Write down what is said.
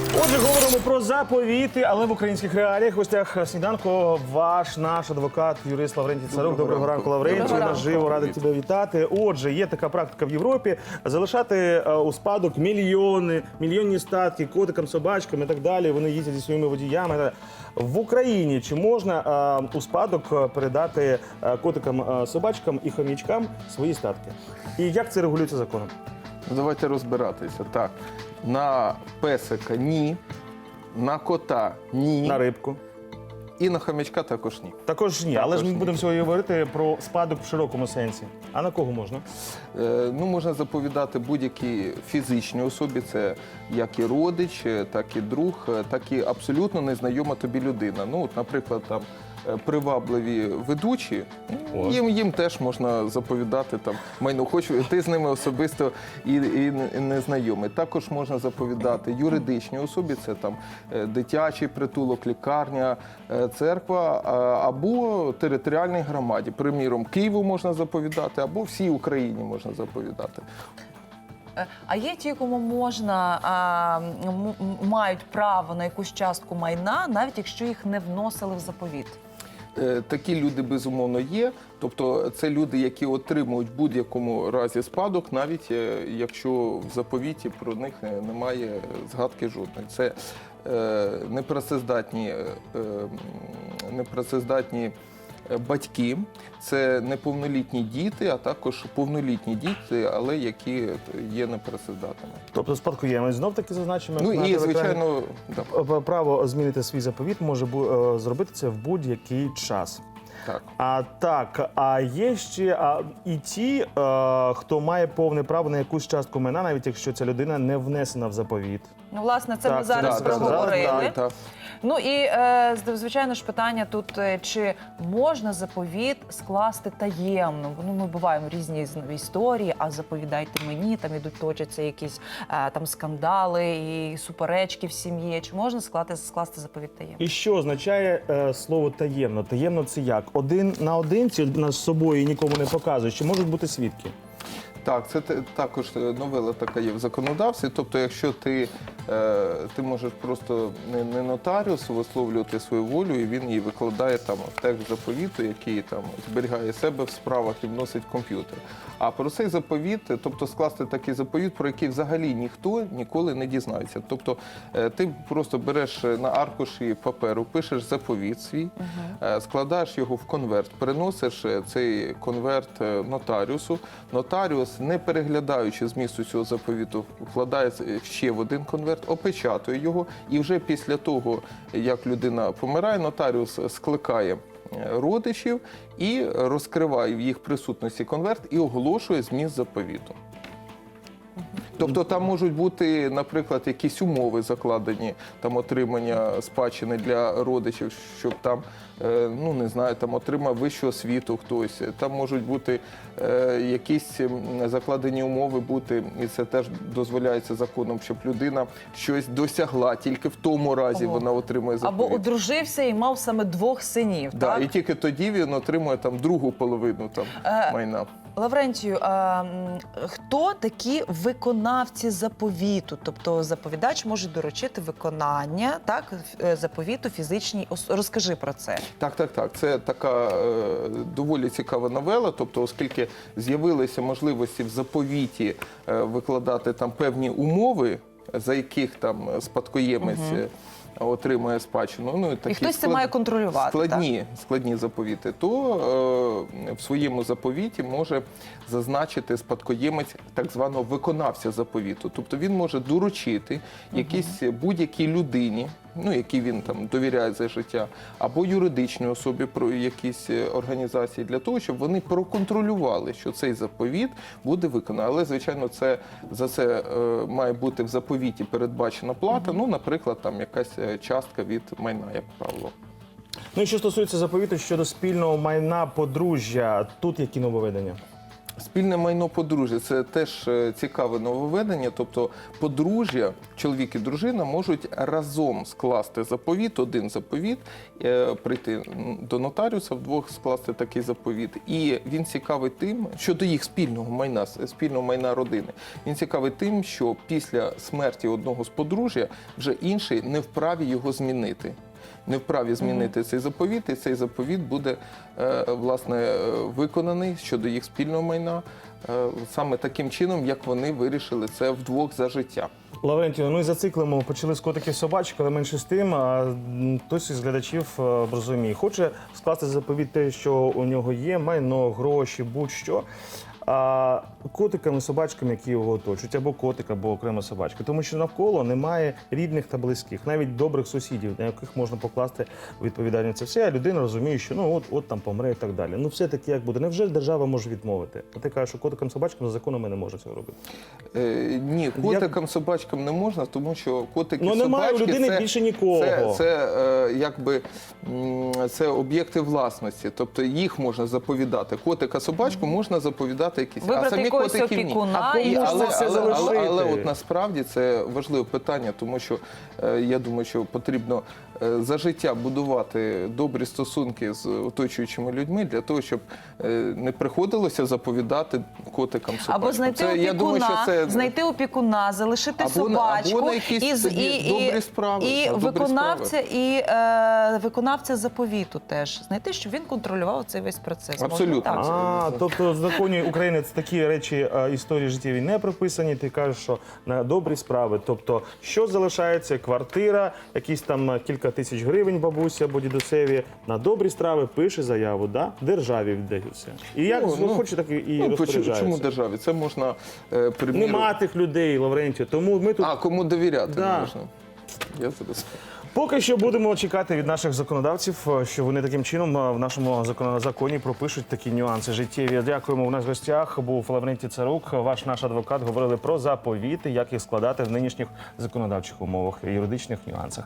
Отже, говоримо про заповіти, але в українських реаліях. В гостях сніданку ваш наш адвокат, юрист Лаврентій Царук. Доброго ранку, Лаврентій. Доброго Наживо радий тебе вітати. Отже, є така практика в Європі залишати е, у спадок мільйони, мільйонні статки котикам, собачкам і так далі. Вони їздять зі своїми водіями. В Україні чи можна е, у спадок е, передати котикам, собачкам і хомячкам свої статки? І як це регулюється законом? Ну, Давайте розбиратися. Так, на песика ні, на кота ні, На рибку. і на хомячка також ні. Також ні, але ж ми ні. будемо сьогодні говорити про спадок в широкому сенсі. А на кого можна? Е, ну, можна заповідати будь-якій фізичній особі, це як і родич, е, так і друг, е, так і абсолютно незнайома тобі людина. Ну, от, наприклад, там. Е, Привабливі ведучі, О. їм, їм теж можна заповідати там майно. Хочу ти з ними особисто і, і не- знайомий. Також можна заповідати юридичній особі, це там е, дитячий притулок, лікарня, е, церква або територіальній громаді. Приміром, Києву можна заповідати, або всій Україні можна заповідати. А є ті, кому можна а, мають право на якусь частку майна, навіть якщо їх не вносили в заповіт. Е, Такі люди безумовно є. Тобто, це люди, які отримують в будь-якому разі спадок, навіть е, якщо в заповіті про них е, немає згадки жодної. Це непрацездатні, непрацездатні батьки, це неповнолітні діти, а також повнолітні діти, але які є непрацездатними. Тобто спадкоємець знов таки зазначимо. Ну і звичайно, да, право змінити свій заповіт може е, зробити це в будь-який час. Так. А так, а є ще а, і ті, е, хто має повне право на якусь частку майна, навіть якщо ця людина не внесена в заповіт. Ну, власне, це Так, ми зараз да, це проговорили. Так, так. Ну і е, звичайно ж питання тут: е, чи можна заповіт скласти таємно? Ну, ми буваємо різні з- історії, а заповідайте мені, там ідуть точаться якісь е, там скандали і суперечки в сім'ї. Чи можна скласти, скласти заповіт таємно? І що означає е, слово таємно? Таємно це як? Один наодинці один, з собою нікому не показує, чи можуть бути свідки? Так, це також е, новела така є в законодавстві. Тобто, якщо ти, е, ти можеш просто не, не нотаріус висловлювати свою волю, і він її викладає там в текст заповіту, який там зберігає себе в справах і вносить в комп'ютер. А про цей заповіт, е, тобто скласти такий заповіт, про який взагалі ніхто ніколи не дізнається. Тобто ти просто береш на аркуші паперу, пишеш заповіт свій, складаєш його в конверт, переносиш цей конверт нотаріусу. Нотаріус, не переглядаючи змісту цього заповіту, вкладає ще в один конверт, опечатує його, і вже після того, як людина помирає, нотаріус скликає. е, Родичів і розкриває в їх присутності конверт і оголошує зміст заповіту. Тобто там можуть бути, наприклад, якісь умови закладені, там отримання спадщини для родичів, щоб там, е, ну не знаю, там отримав вищу освіту хтось. Там можуть бути е, якісь закладені умови бути, і це теж дозволяється законом, щоб людина щось досягла, тільки в тому разі Ого. вона отримує заповіт. Або одружився і мав саме двох синів. Да, так? і тільки тоді він отримує там другу половину там Е, майна. Лаврентію, а, м, хто такі виконавці заповіту? Тобто заповідач може доручити виконання так е, заповіту фізичній ос- Розкажи про це. Так, так, так. Це така е, доволі цікава новела. Тобто, оскільки з'явилися можливості в заповіті е, викладати там певні умови, за яких там спадкоємець. е, Отримує спадщину. Ну, і такі хтось це має контролювати, Складні, складні заповіти. То е, в своєму заповіті може зазначити спадкоємець так званого виконавця заповіту. Тобто він може доручити якійсь будь-якій людині, ну якій він там довіряє за життя, або юридичній особі про якісь е, організації для того, щоб вони проконтролювали, що цей заповіт буде виконаний. Але звичайно, це за це е, має бути в заповіті передбачена плата. Ну, наприклад, там якась частка від майна, як правило. Ну і що стосується заповіту щодо спільного майна подружжя, тут які нововведення? Спільне майно подружжя це теж е, цікаве нововведення. Тобто, подружжя, чоловік і дружина можуть разом скласти заповіт, один заповіт, е, прийти до нотаріуса вдвох скласти такий заповіт. І він цікавий тим, щодо їх спільного майна, спільного майна родини. Він цікавий тим, що після смерті одного з подружжя вже інший не вправі його змінити. Не вправі змінити цей заповіт, і цей заповіт буде е, власне е, виконаний щодо їх спільного майна е, саме таким чином, як вони вирішили це вдвох за життя. Лаврентію, ну і зациклимо, почали з котиків собачок, але менше з тим, а хтось із глядачів розуміє, хоче скласти заповіт те, що у нього є, майно, гроші, будь-що. А котиками, собачками, які його оточують, або котик, або окрема собачка, тому що навколо немає рідних та близьких, навіть добрих сусідів, на яких можна покласти відповідальність це все. А людина розуміє, що ну от от там помре і так далі. Ну все таки як буде. Невже держава може відмовити? А ти кажеш, що котикам, собачкам за законом ми не можемо цього робити. Е, ні, котикам, собачкам не можна, тому що котики Ну, немає у людини це, більше нікого. Це, це е, якби це об'єкти власності, тобто їх можна заповідати. Котика, собачку можна заповідати якісь, Вибрати а самі якогось котиків ні. опікуна А і кому але, це все але, але, але, залишити? от насправді це важливе питання, тому що е, я думаю, що потрібно е, за життя будувати добрі стосунки з оточуючими людьми для того, щоб е, не приходилося заповідати котикам собачкам. Або знайти Це, опікуна, я думаю, що це знайти опікуна, залишити Або на- собачку або на якісь і, з- тоді і, добрі справи, і на добрі виконавця, і е, виконавця заповіту теж знайти, щоб він контролював цей весь процес. Можна Абсолютно. так? А, тобто в законі України такі речі е, історії життєві не прописані. Ти кажеш, що на добрі справи. Тобто, що залишається? Квартира, якісь там е, кілька тисяч гривень бабусі або дідусеві. На добрі справи пише заяву, да? державі віддає все. І як Ну, ну, хоче, так і, Ну, розпоряджається. чому державі? Це можна е, приміру- Нема тих людей, Лаврентію. Тому ми тут А кому довіряти Да. можна? Я зараз. Поки що будемо чекати від наших законодавців, е, що вони таким чином е, в нашому закон- законі пропишуть такі нюанси життєві. Дякуємо. У нас в гостях був Лаврентій Царук, ваш наш адвокат. Говорили про заповіти, як їх складати в нинішніх законодавчих умовах і юридичних нюансах.